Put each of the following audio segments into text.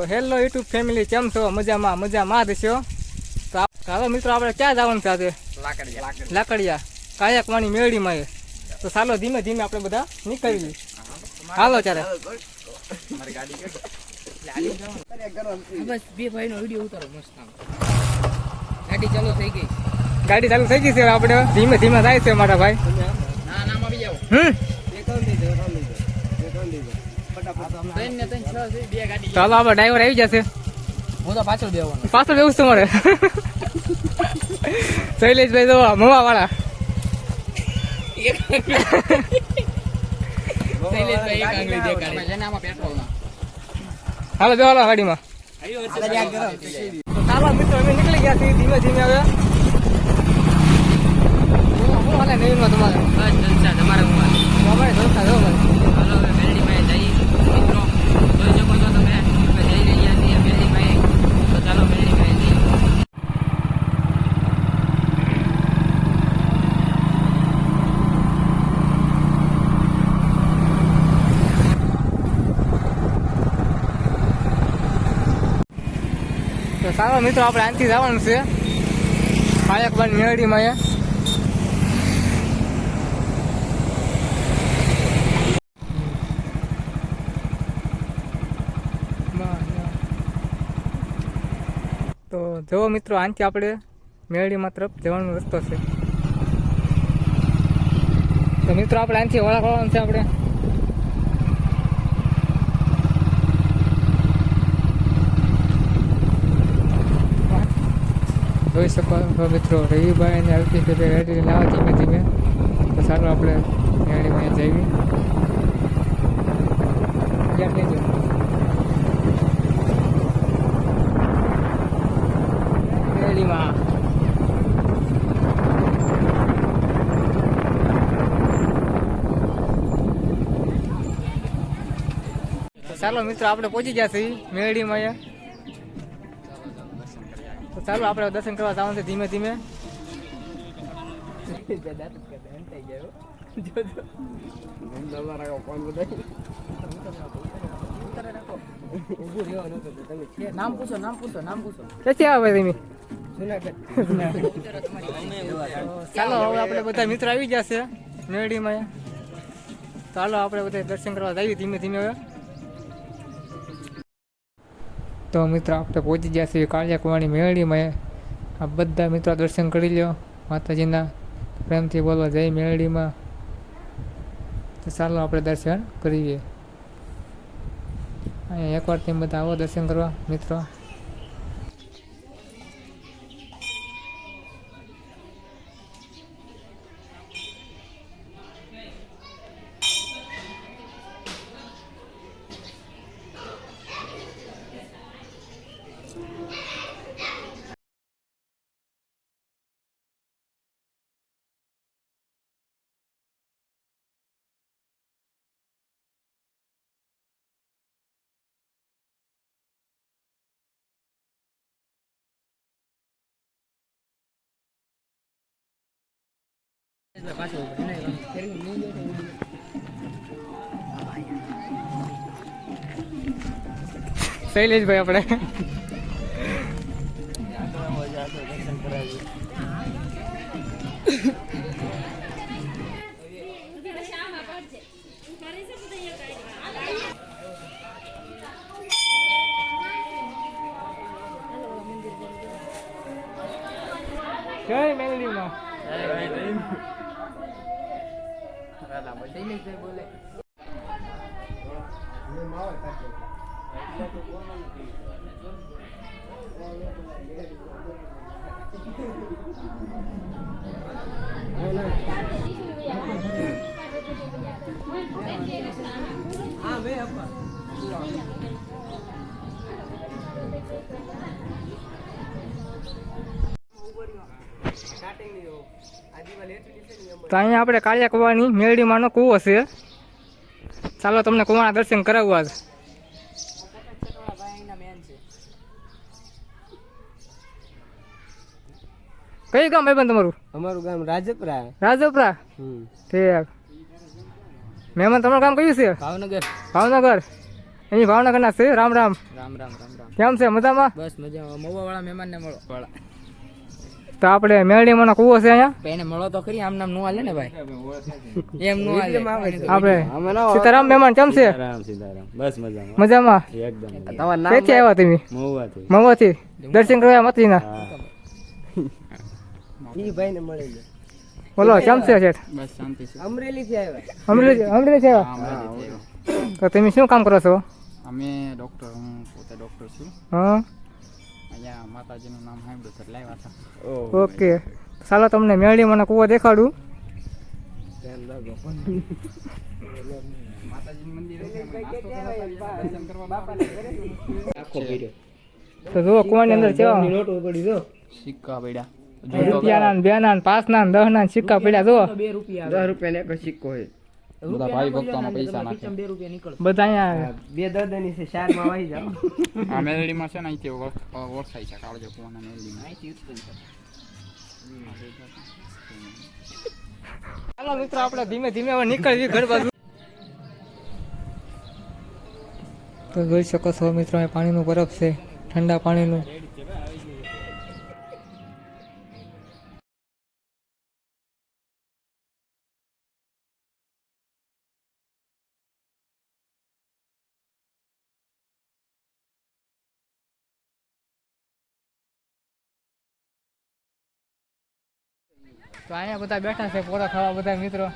તો hello YouTube family કેમ છો? મજામાં મજામાં દેશો તો આપ- મિત્રો આપણે ક્યાં જવાનું છે આજે? લાકડિયા. કાયક વાણી મેળીમાં એ તો ચાલો ધીમે ધીમે આપણે બધા નીકળીએ હાલો ત્યારે. બસ બે ભાઈનો વીડિયો ઉતારો મસ્ત ગાડી ચાલુ થઈ ગઈ. ગાડી ચાલુ થઈ ગઈ છે આપણે. ધીમે ધીમે જાય છે મારા ભાઈ. ના નામ આવી જાવ હમ ત્રણ ને ત્રણ છ છે બે ગાડી ચાલો આપણે ડ્રાઈવર આવી જશે. હું તો પાછળ બેવાનો પાછળ બેવું છે મારે શૈલેષભાઈ તો મવા વાળા હાલો બે ગાડીમાં. ચાલો મિત્રો અમે નીકળી ગયા છીએ ધીમે ધીમે હવે. હું- હું હાલે નવીનમાં તમારે. બસ જલસા તમારે અમારે જલસા જો ભાઈ હાલો હવે મેલડી માં જઈ મિત્રો જોઈ શકો છો તમે અમે જઈ રહ્યા છીએ મેલડી માં તો ચાલો મેલડી માં જઈએ સારો મિત્રો, આપણે આનથી જવાનું છે. કાયકબાન મેળડીમાં એ. તો જુઓ મિત્રો, આનથી આપણે મેળડીમાં તરફ જવાનો રસ્તો છે. તો મિત્રો, આપણે આનથી વળા વળવાનું છે આપણે. જોઈ શકો મિત્રો રવિભાઈ અને અલ્પેશભાઈ રેડી લાવો ધીમે ધીમે. તો ચાલો આપણે રેડીમાં જઈએ. ક્યાં જાઓ? તો ચાલો મિત્રો આપણે પહોંચી ગયા છીએ મેળીમાં અહીંયા. તો ચાલો આપણે દર્શન કરવા જવાનું છે ધીમે ધીમે. નામ પૂછો નામ પૂછો નામ પૂછો. ક્યાંથી આવે તમે? ચાલો, હવે આપણે બધા મિત્ર આવી ગયા છે મેળીમાં. ચાલો, આપણે બધા દર્શન કરવા જઈએ ધીમે ધીમે હવે. તો મિત્રો, આપણે પહોંચી ગયા છીએ કાળિયાકુવાની મેળડીમાં આ બધા મિત્રો દર્શન કરી લ્યો. માતાજીના પ્રેમથી બોલો, જય મેળીમાં. તો ચાલો આપણે દર્શન કરીએ. અહીંયા એકવાર તેમ બધા આવો દર્શન કરવા. મિત્રો પાછળ ભાઈ આપણે ગયો તો ઉડી શૈલેષભાઈ આપણે જય મેલડીમાં શૈલેષભાઈ બોલે તો અહીંયા આપણે કાળિયા કુવાની મેળડીમાંનો કૂવો છે. ચાલો તમને કુવાના દર્શન કરાવવા છે કયું ગામ ભાઈબંધ તમારું? અમારું ગામ રાજપરા. રાજપરા? ઠીક. મહેમાન તમારું ગામ કયું છે? ભાવનગર. ભાવનગર. અહીં ભાવનગરના છે? રામ રામ. રામ રામ રામ રામ. કેમ છે? મજામાં? બસ મજામાં. મવા વાળા મહેમાનને મળો. વાળા. તો આપણે મેળડીમાંનો કૂવો છે અહીંયા? એને મળો તો ખરી. આમ નામનું હાલે ને ભાઈ. એમ નું હાલે. આપણે સીતારામ મહેમાન કેમ છે? સીતારામ સીતારામ. બસ મજામાં. મજામાં? એકદમ ક્યાંથી આવ્યા તમે? મહુવાથી. મહુવાથી? દર્શન કરવા મતીના બોલો કેમ છે શેઠ? બસ શાંતિ છે. અમરેલી અમરેલી છે આવ્યા? તો તમે શું કામ કરો છો? અમે ડોક્ટર હું પોતે ડોક્ટર છું. હા. અહીંયા માતાજીનું નામ સાંભળ્યું છે એટલે હતા. ઓકે. ચાલો તમને મેળી મને કૂવો દેખાડું. તો જુઓ કુવાની અંદર કેવા સિક્કા પડ્યા રૂપિયાના ને બેના ને પાંચના ને સિક્કા પડ્યા જુઓ. બે રૂપિયા દસ રૂપિયાનો એક સિક્કો હોય બધા ભાઈ ભક્તોમાં પૈસા નાખે. બે રૂપિયા નીકળ બધા અહીંયા બે દર્દની છે ચારમાં વાઈ જાવ આ મેલડીમાં છે ને અહીંથી ઓળખાય છે કાળજો કુવાના મેલડીમાં. ચાલો મિત્રો આપણે ધીમે ધીમે હવે નીકળવી ઘર બાજુ. તો જોઈ શકો છો મિત્રો પાણીનું બરફ છે ઠંડા પાણીનું. તો અહીંયા બધા બેઠા છે પોતા ખાવા બધા મિત્રો.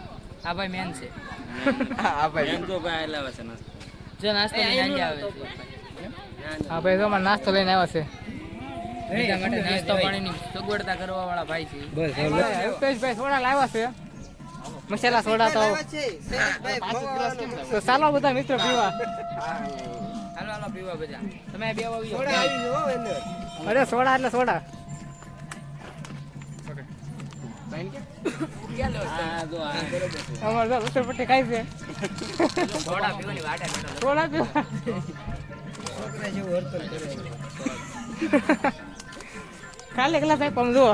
આ ભાઈ મેન છે. આ ભાઈ. તો ભાઈ લાવે છે જો નાસ્તો લઈને આવે છે. હા ભાઈ તો અમારે નાસ્તો લઈને આવ્યા છે. બીજા માટે નાસ્તો પાણીની સગવડતા કરવા વાળા ભાઈ છે રૂપેશભાઈ સોડા લાવ્યા છે. મસાલા સોડા તો તો ચાલો બધા મિત્રો પીવા. હાલો હાલો પીવા બધા. તમે બે આવી અરે સોડા એટલે સોડા. અમારે તો ખાઈ છે પીવા ખાલી એકલા સાહેબ આમ જુઓ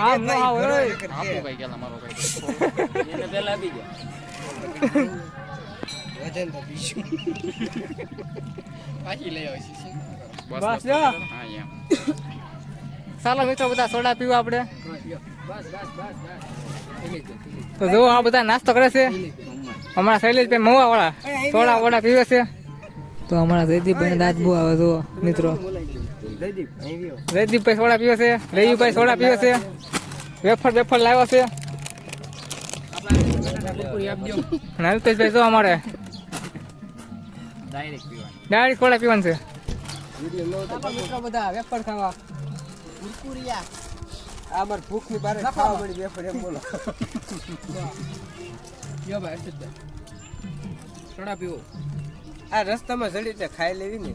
આમ ન આવો આપો ભાઈ ગયેલા મારો ભાઈ એને પેલા આપી ગયા પાછી લઈ આવી બસ જો હા એમ. ચાલો મિત્રો, બધા સોડા પીવા આપણે. તો જો આ બધા નાસ્તો કરે છે. અમારા શૈલેષભાઈ મવા વાળા સોડા વડા પીવે છે. તો અમારા જયદીપભાઈ દાંત બહુ આવે જો મિત્રો. જયદીપભાઈ સોડા પીવે છે, રયુભાઈ સોડા પીવે છે. વેફર વેફર લાવ્યો છે. આપજો જો અમારે. ડાયરેક્ટ સોડા પીવાનું છે. બધા વેફર ખાવા. આ માર ભૂખની બારે ખાવા પડી વેફર એમ બોલો. યો ભાઈ હર્ષદભાઈ સોડા પીવો. આ રસ્તામાં જડી તે ખાઈ લેવી ને.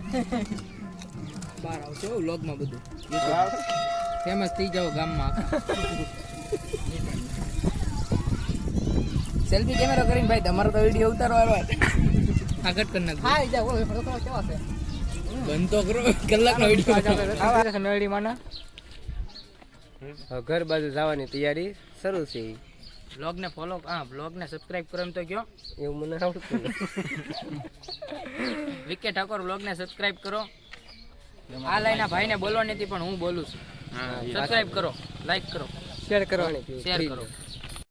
બહાર આવશે હો વ્લોગમાં બધું. ફેમસ થઈ જાવ ગામમાં. સેલ્ફી કેમેરા કરીને ભાઈ તમારો તો વીડિયો ઉતારો આવ્યો આગળ કરી નાખજો. હા જા કેવા છે બંધ તો કરો કલાકનો વીડિયો નળી માના. ઘર બાજુ જવાની તૈયારી શરૂ છે. બ્લોગ ને ફોલો હા બ્લોગને સબસ્ક્રાઇબ કરો એમ તો કયો. એવું મને આવડતું વિકે ઠાકોર બ્લોગને સબસ્ક્રાઇબ કરો. આ લાઈન આ ભાઈને બોલવાની હતી પણ હું બોલું છું. સબસ્ક્રાઇબ કરો લાઈક કરો. શેર કરવાની શેર કરો.